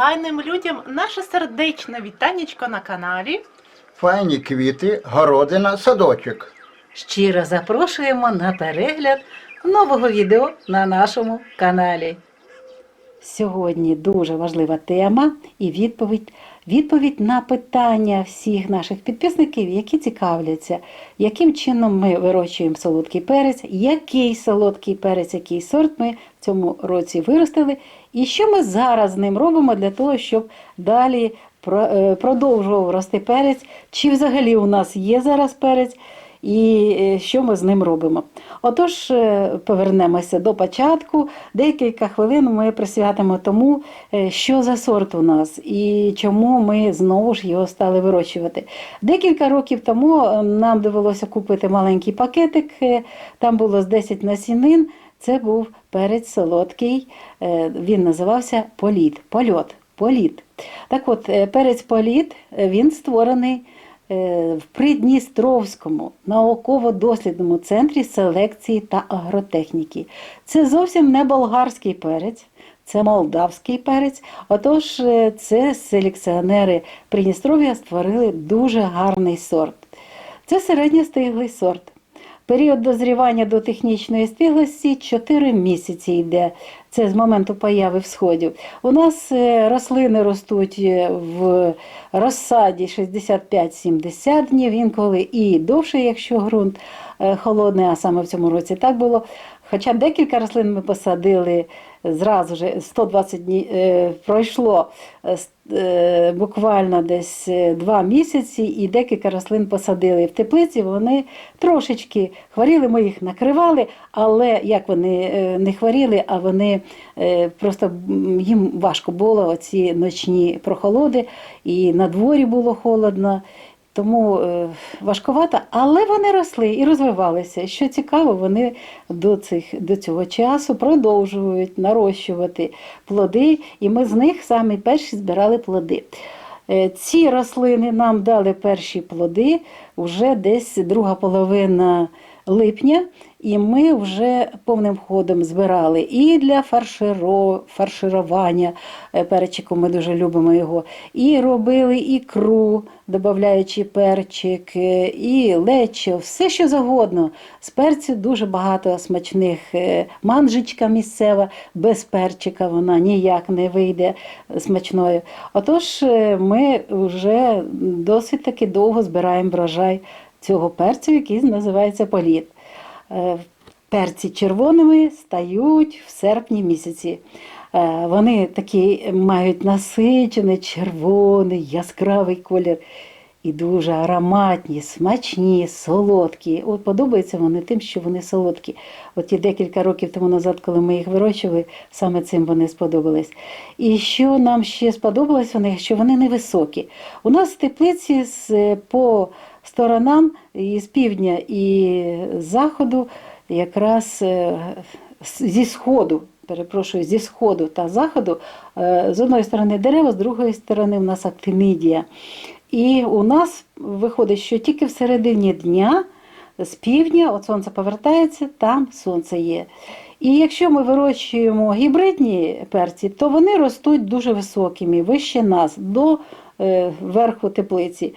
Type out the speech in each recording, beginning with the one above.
файним людям наше сердечне вітанечко на каналі. Файні квіти, городина, садочок. Щиро запрошуємо на перегляд нового відео на нашому каналі. Сьогодні дуже важлива тема і відповідь, відповідь на питання всіх наших підписників, які цікавляться, яким чином ми вирощуємо солодкий перець, який солодкий перець, який сорт ми в цьому році виростили, і що ми зараз з ним робимо для того, щоб далі е, продовжував рости перець, чи взагалі у нас є зараз перець, і е, що ми з ним робимо. Отож, е, повернемося до початку. Декілька хвилин ми присвятимо тому, е, що за сорт у нас і чому ми знову ж його стали вирощувати. Декілька років тому нам довелося купити маленький пакетик, там було з 10 насінин. Це був перець солодкий, він називався політ. Польот. Політ. Так от, перець політ він створений в Придністровському науково-дослідному центрі селекції та агротехніки. Це зовсім не болгарський перець, це молдавський перець. Отож, е, це селекціонери Придністров'я створили дуже гарний сорт. Це середньостиглий сорт. Період дозрівання до технічної стиглості 4 місяці йде. Це з моменту появи всходів. У нас е, рослини ростуть е, в розсаді 65-70 днів, інколи і довше, якщо ґрунт е, холодний, а саме в цьому році так було. Хоча декілька рослин ми посадили зразу ж 120 днів пройшло е, е, буквально десь е, два місяці, і декілька рослин посадили в теплиці. Вони трошечки хворіли, ми їх накривали, але як вони не хворіли, а вони просто їм важко було оці ночні прохолоди, і на дворі було холодно. Тому е, важкувато, але вони росли і розвивалися. Що цікаво, вони до, цих, до цього часу продовжують нарощувати плоди, і ми з них самі перші збирали плоди. Е, Ці рослини нам дали перші плоди вже десь друга половина липня, і ми вже повним ходом збирали і для фарширо, фарширування е, перчику, ми дуже любимо його, і робили ікру, додаючи перчик, і лечо, все що завгодно. З перцю дуже багато смачних е, манжечка місцева, без перчика вона ніяк не вийде смачною. Отож, е, ми вже досить таки довго збираємо врожай цього перцю, який називається політ. Е, Перці червоними стають в серпні місяці. Е, Вони такі мають насичений червоний, яскравий колір. І дуже ароматні, смачні, солодкі. От подобаються вони тим, що вони солодкі. От ті декілька років тому назад, коли ми їх вирощували, саме цим вони сподобались. І що нам ще сподобалось них, що вони невисокі. У нас в теплиці з, по сторонам і з півдня і з заходу, якраз е, зі сходу. Перепрошую, зі сходу та заходу, е, з одної сторони дерева, з другої сторони у нас актинидія. І у нас виходить, що тільки в середині дня з півдня, от сонце повертається, там сонце є. І якщо ми вирощуємо гібридні перці, то вони ростуть дуже високими, вище нас, до е, верху теплиці.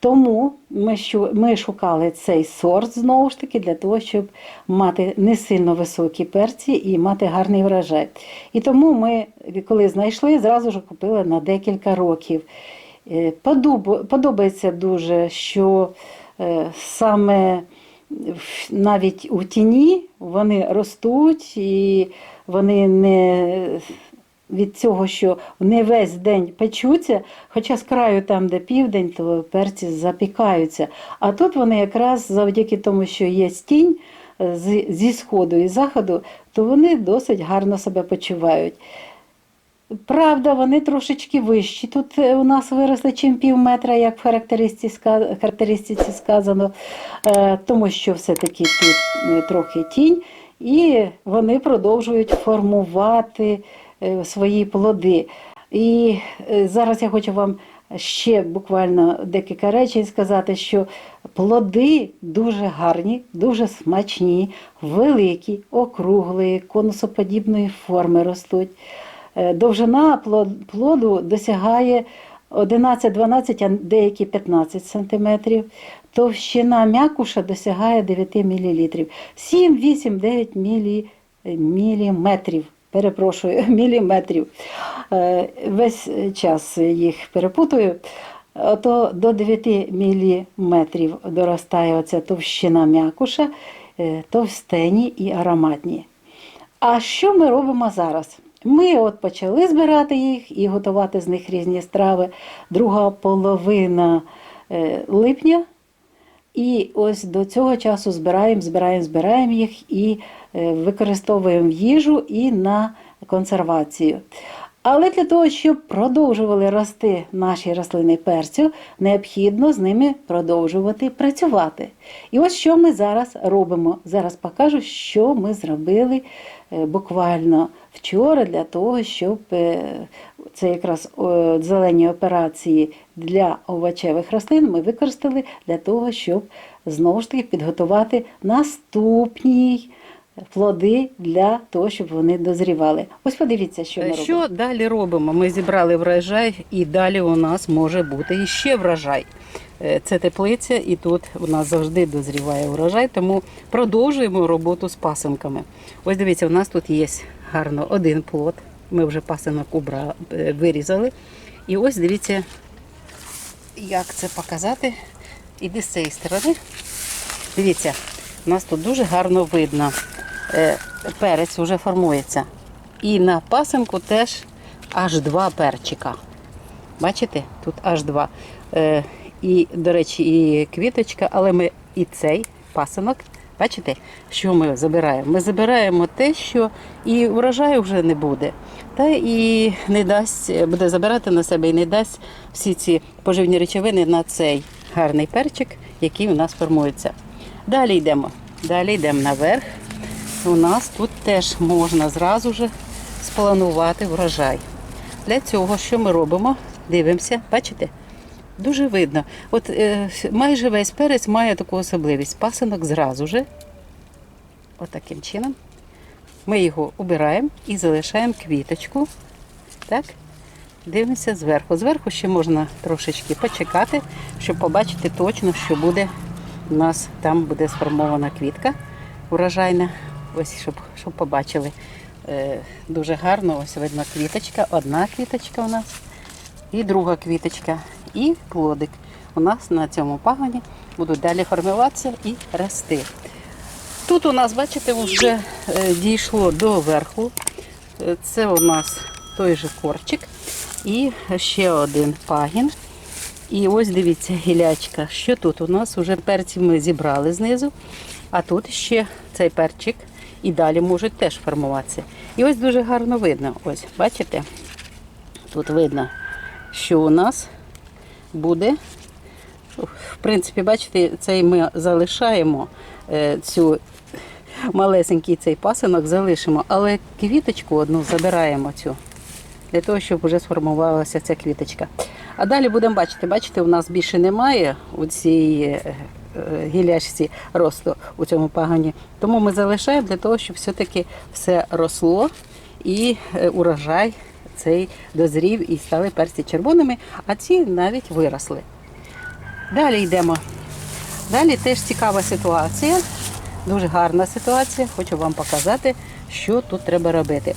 Тому ми, ми шукали цей сорт знову ж таки для того, щоб мати не сильно високі перці і мати гарний врожай. І тому ми, коли знайшли, зразу ж купили на декілька років. Е, Подобається дуже, що е, саме навіть у тіні вони ростуть і вони не від цього, що не весь день печуться, хоча з краю там, де південь, то перці запікаються. А тут вони якраз завдяки тому, що є тінь е, зі сходу і заходу, то вони досить гарно себе почувають. Правда, вони трошечки вищі. Тут е, у нас виросли чим пів метра, як в характеристиці, сказано, е, тому що все-таки тут трохи тінь, і вони продовжують формувати свої плоди. І е, зараз я хочу вам ще буквально декілька речень сказати, що плоди дуже гарні, дуже смачні, великі, округлі, конусоподібної форми ростуть. Е, Довжина плоду досягає 11-12, а деякі 15 см. Товщина м'якуша досягає 9 мл. 7, 8, 9 мілі, міліметрів. Перепрошую, міліметрів. Е, Весь час їх перепутую. То до 9 міліметрів доростає оця товщина м'якуша, е, товстені і ароматні. А що ми робимо зараз? Ми от почали збирати їх і готувати з них різні страви. Друга половина е, липня. І ось до цього часу збираємо, збираємо, збираємо їх і використовуємо в їжу і на консервацію. Але для того, щоб продовжували рости наші рослини перцю, необхідно з ними продовжувати працювати. І ось що ми зараз робимо. Зараз покажу, що ми зробили е, буквально вчора для того, щоб е, це якраз зелені операції для овочевих рослин ми використали для того, щоб знову ж таки підготувати наступні плоди для того, щоб вони дозрівали. Ось подивіться, що ми робимо. Е, Що далі робимо? Ми зібрали врожай, і далі у нас може бути іще врожай. Е, Це теплиця, і тут у нас завжди дозріває врожай, тому продовжуємо роботу з пасинками. Ось дивіться, у нас тут є гарно один плод. Ми вже пасинок убра... е, вирізали. І ось дивіться, як це показати. Іди з цієї сторони. Дивіться, у нас тут дуже гарно видно. Е, Перець вже формується. І на пасинку теж аж два перчика. Бачите? Тут аж два. Е, і, до речі, і квіточка, але ми і цей пасинок. Бачите, що ми забираємо? Ми забираємо те, що і врожаю вже не буде. Та і не дасть, буде забирати на себе і не дасть всі ці поживні речовини на цей гарний перчик, який у нас формується. Далі йдемо. Далі йдемо наверх. У нас тут теж можна зразу ж спланувати врожай. Для цього що ми робимо? Дивимося, бачите? Дуже видно. От е, майже весь перець має таку особливість. Пасинок зразу же. Отаким чином. Ми його убираємо і залишаємо квіточку. Так? Дивимося зверху. Зверху ще можна трошечки почекати, щоб побачити точно, що буде у нас там буде сформована квітка урожайна. Ось щоб, щоб побачили. Е, дуже гарно, ось видно квіточка. Одна квіточка у нас і друга квіточка, і плодик. У нас на цьому пагоні будуть далі формуватися і рости. Тут у нас, бачите, вже е, дійшло до верху. Е, Це у нас той же корчик і ще один пагін. І ось дивіться, гілячка. Що тут? У нас вже перці ми зібрали знизу, а тут ще цей перчик і далі можуть теж формуватися. І ось дуже гарно видно. Ось, бачите? Тут видно, що у нас буде. В принципі, бачите, цей ми залишаємо е, цю малесенький цей пасинок залишимо, але квіточку одну забираємо цю для того, щоб вже сформувалася ця квіточка. А далі будемо бачити, бачите, у нас більше немає у цій гілячці росту у цьому пагані. Тому ми залишаємо для того, щоб все-таки все росло і е, урожай цей дозрів і стали перці червоними, а ці навіть виросли. Далі йдемо. Далі теж цікава ситуація, дуже гарна ситуація. Хочу вам показати, що тут треба робити.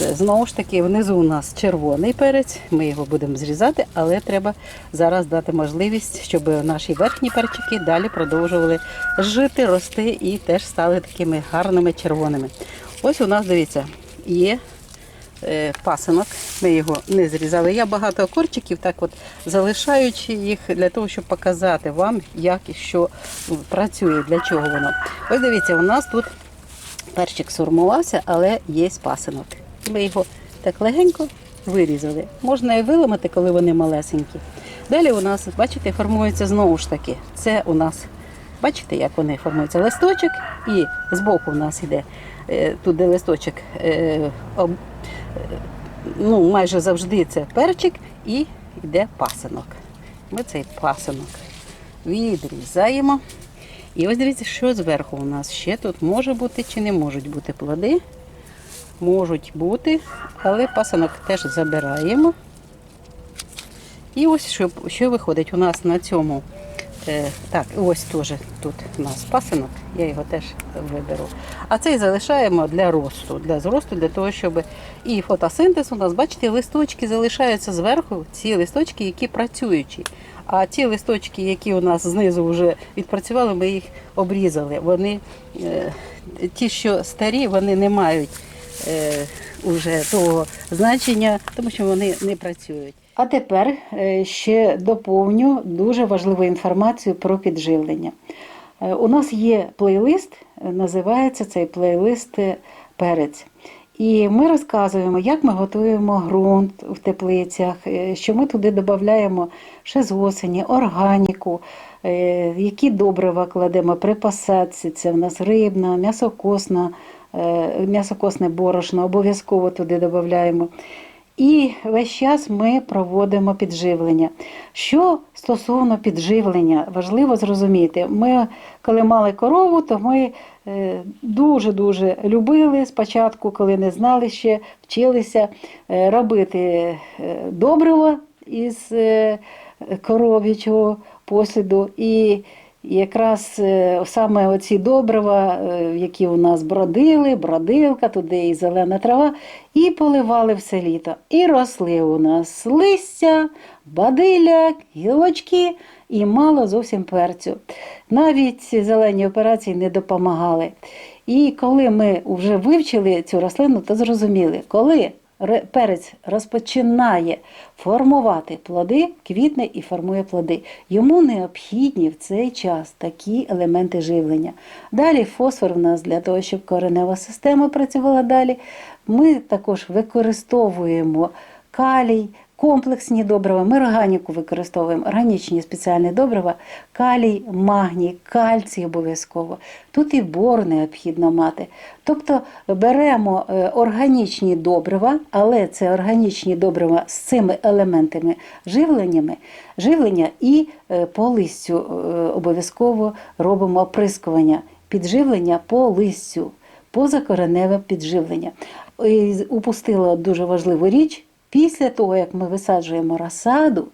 Е, Знову ж таки, внизу у нас червоний перець, ми його будемо зрізати, але треба зараз дати можливість, щоб наші верхні перчики далі продовжували жити, рости і теж стали такими гарними червоними. Ось у нас, дивіться, є е, пасинок. Ми його не зрізали. Я багато корчиків так от залишаючи їх для того, щоб показати вам, як і що працює, для чого воно. Ось дивіться, у нас тут перчик сформувався, але є пасинок. Ми його так легенько вирізали. Можна і виламати, коли вони малесенькі. Далі у нас, бачите, формується знову ж таки. Це у нас, бачите, як вони формуються листочок, і збоку у нас йде е, тут, де листочок, е, е, ну, майже завжди це перчик і йде пасинок. Ми цей пасинок відрізаємо. І ось дивіться, що зверху у нас ще тут може бути чи не можуть бути плоди. Можуть бути, але пасинок теж забираємо. І ось що, що виходить у нас на цьому. Е, так, ось теж тут у нас пасинок, я його теж виберу. А цей залишаємо для росту, для зросту, для того, щоб і фотосинтез у нас, бачите, листочки залишаються зверху, ці листочки, які працюючі. А ті листочки, які у нас знизу вже відпрацювали, ми їх обрізали. Вони е, ті, що старі, вони не мають уже того значення, тому що вони не працюють. А тепер е, ще доповню дуже важливу інформацію про підживлення. Е, У нас є плейлист, е, називається цей плейлист е, Перець. І ми розказуємо, як ми готуємо ґрунт в теплицях, е, що ми туди додаємо ще з осені, органіку, е, які добрива кладемо при посадці. Це в нас рибна, м'ясокосна, е, м'ясокосне борошно, обов'язково туди додаємо. І весь час ми проводимо підживлення. Що стосовно підживлення, важливо зрозуміти, ми, коли мали корову, то ми е, дуже-дуже любили спочатку, коли не знали ще, вчилися е, робити е, добриво із е, коров'ячого посліду. І якраз е, саме оці добрива, е, які у нас бродили, бродилка, туди і зелена трава, і поливали все літо. І росли у нас листя, бадиляк, гілочки і мало зовсім перцю. Навіть зелені операції не допомагали. І коли ми вже вивчили цю рослину, то зрозуміли, коли перець розпочинає формувати плоди, квітне і формує плоди. Йому необхідні в цей час такі елементи живлення. Далі фосфор в нас для того, щоб коренева система працювала далі. Ми також використовуємо калій, комплексні добрива, ми органіку використовуємо, органічні спеціальні добрива, калій, магній, кальцій обов'язково. Тут і бор необхідно мати. Тобто беремо е, органічні добрива, але це органічні добрива з цими елементами живленнями, живлення і е, по листю е, обов'язково робимо оприскування, підживлення по листю, позакореневе підживлення. І упустила дуже важливу річ. Після того, як ми висаджуємо розсаду,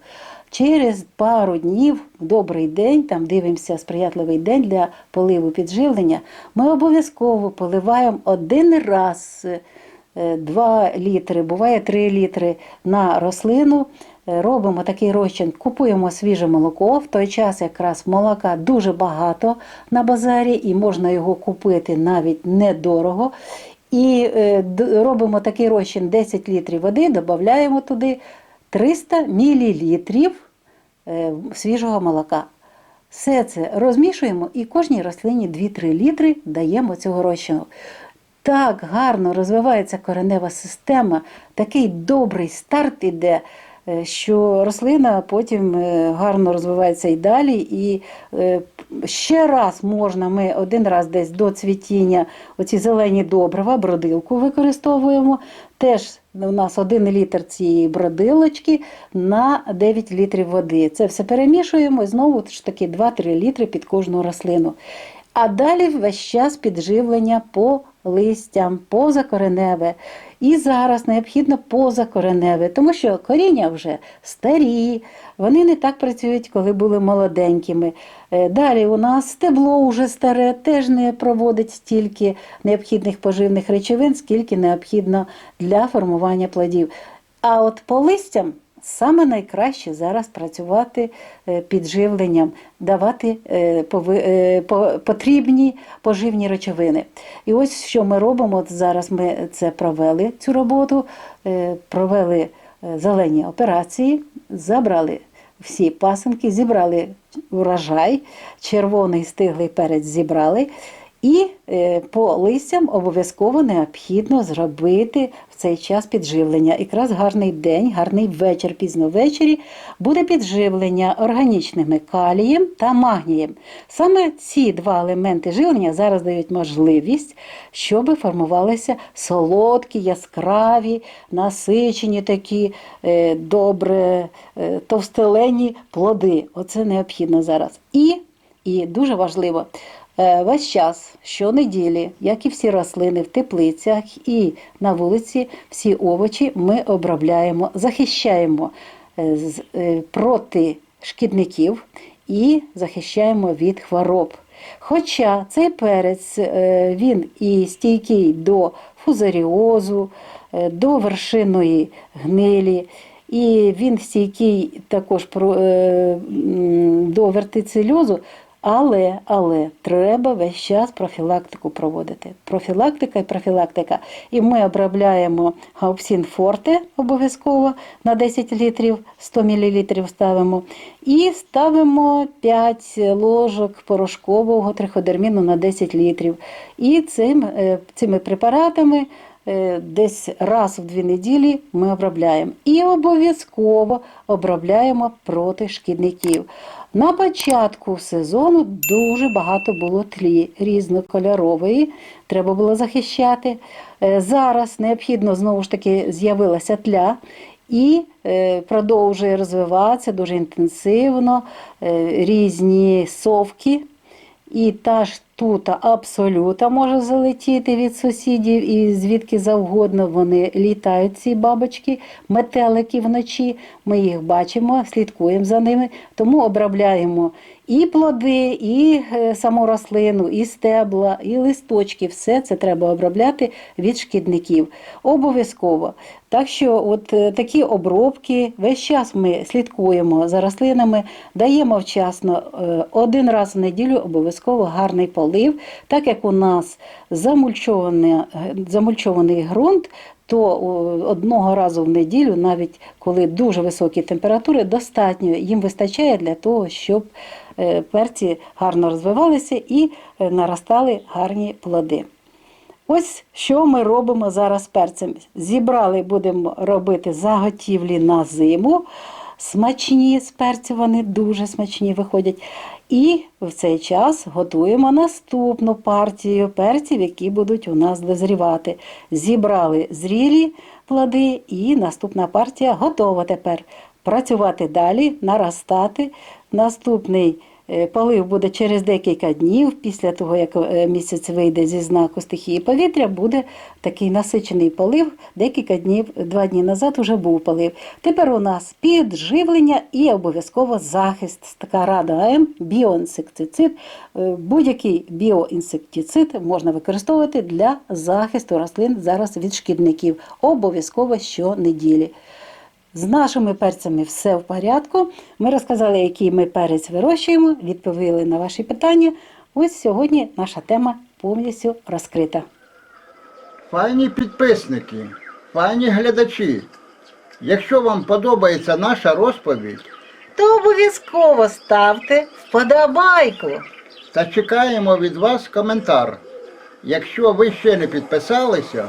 через пару днів, добрий день, там дивимося сприятливий день для поливу підживлення, ми обов'язково поливаємо один раз е, 2 літри, буває 3 літри на рослину. Е, Робимо такий розчин, купуємо свіже молоко. В той час якраз молока дуже багато на базарі, і можна його купити навіть недорого. І е, робимо такий розчин 10 літрів води, додаємо туди 300 мл свіжого молока. Все це розмішуємо і кожній рослині 2-3 літри даємо цього розчину. Так гарно розвивається коренева система, такий добрий старт іде, е, що рослина потім е, гарно розвивається і далі. І е, ще раз можна, ми один раз десь до цвітіння оці зелені добрива, бродилку використовуємо. Теж у нас один літр цієї бродилочки на 9 літрів води. Це все перемішуємо і знову ж таки 2-3 літри під кожну рослину. А далі весь час підживлення по листям, позакореневе. І зараз необхідно позакореневе, тому що коріння вже старі, вони не так працюють, коли були молоденькими. Е, Далі у нас стебло вже старе, теж не проводить стільки необхідних поживних речовин, скільки необхідно для формування плодів. А от по листям саме найкраще зараз працювати е, підживленням, давати е, е, по- потрібні поживні речовини. І ось що ми робимо. От зараз ми це провели цю роботу, провели зелені операції, забрали всі пасинки, зібрали урожай, червоний стиглий перець зібрали. І е, по листям обов'язково необхідно зробити в цей час підживлення. Якраз гарний день, гарний вечір, пізно ввечері буде підживлення органічними калієм та магнієм. Саме ці два елементи живлення зараз дають можливість, щоб формувалися солодкі, яскраві, насичені такі е, добре е, товстелені плоди. Оце необхідно зараз. І і дуже важливо, Весь час, щонеділі, як і всі рослини в теплицях і на вулиці, всі овочі ми обробляємо, захищаємо е, е, проти шкідників і захищаємо від хвороб. Хоча цей перець е, він і стійкий до фузаріозу, е, до вершинної гнилі, і він стійкий також е, до вертицельозу, але, але треба весь час профілактику проводити. Профілактика і профілактика. І ми обробляємо гаупсін форте обов'язково на 10 літрів, 100 мл ставимо. І ставимо 5 ложок порошкового триходерміну на 10 літрів. І цим, е, цими препаратами десь раз в дві неділі ми обробляємо. І обов'язково обробляємо проти шкідників. На початку сезону дуже багато було тлі різнокольорової, треба було захищати. Е, Зараз необхідно знову ж таки з'явилася тля. І е, продовжує розвиватися дуже інтенсивно е, різні совки, і та ж тута абсолюта може залетіти від сусідів і звідки завгодно вони літають, ці бабочки, метелики вночі. Ми їх бачимо, слідкуємо за ними, тому обробляємо і плоди, і е, саму рослину, і стебла, і листочки. Все це треба обробляти від шкідників. Обов'язково. Так що, от е, такі обробки, весь час ми слідкуємо за рослинами, даємо вчасно е, один раз в неділю обов'язково гарний полив. Так як у нас замульчований, замульчований ґрунт, то одного разу в неділю, навіть коли дуже високі температури, достатньо їм вистачає для того, щоб е, перці гарно розвивалися і е, наростали гарні плоди. Ось що ми робимо зараз перцем. Зібрали, будемо робити заготівлі на зиму. Смачні з перцю, вони дуже смачні виходять. І в цей час готуємо наступну партію перців, які будуть у нас дозрівати. Зібрали зрілі плоди, і наступна партія готова тепер. Працювати далі, наростати. Наступний полив буде через декілька днів, після того, як е, місяць вийде зі знаку стихії повітря, буде такий насичений полив. Декілька днів, два дні назад вже був полив. Тепер у нас підживлення і обов'язково захист. Така рада АМ, біоінсектицид. Е, Будь-який біоінсектицид можна використовувати для захисту рослин зараз від шкідників. Обов'язково щонеділі. З нашими перцями все в порядку. Ми розказали, який ми перець вирощуємо, відповіли на ваші питання. Ось сьогодні наша тема повністю розкрита. Файні підписники, файні глядачі. Якщо вам подобається наша розповідь, То обов'язково ставте вподобайку. та чекаємо від вас коментар. Якщо ви ще не підписалися,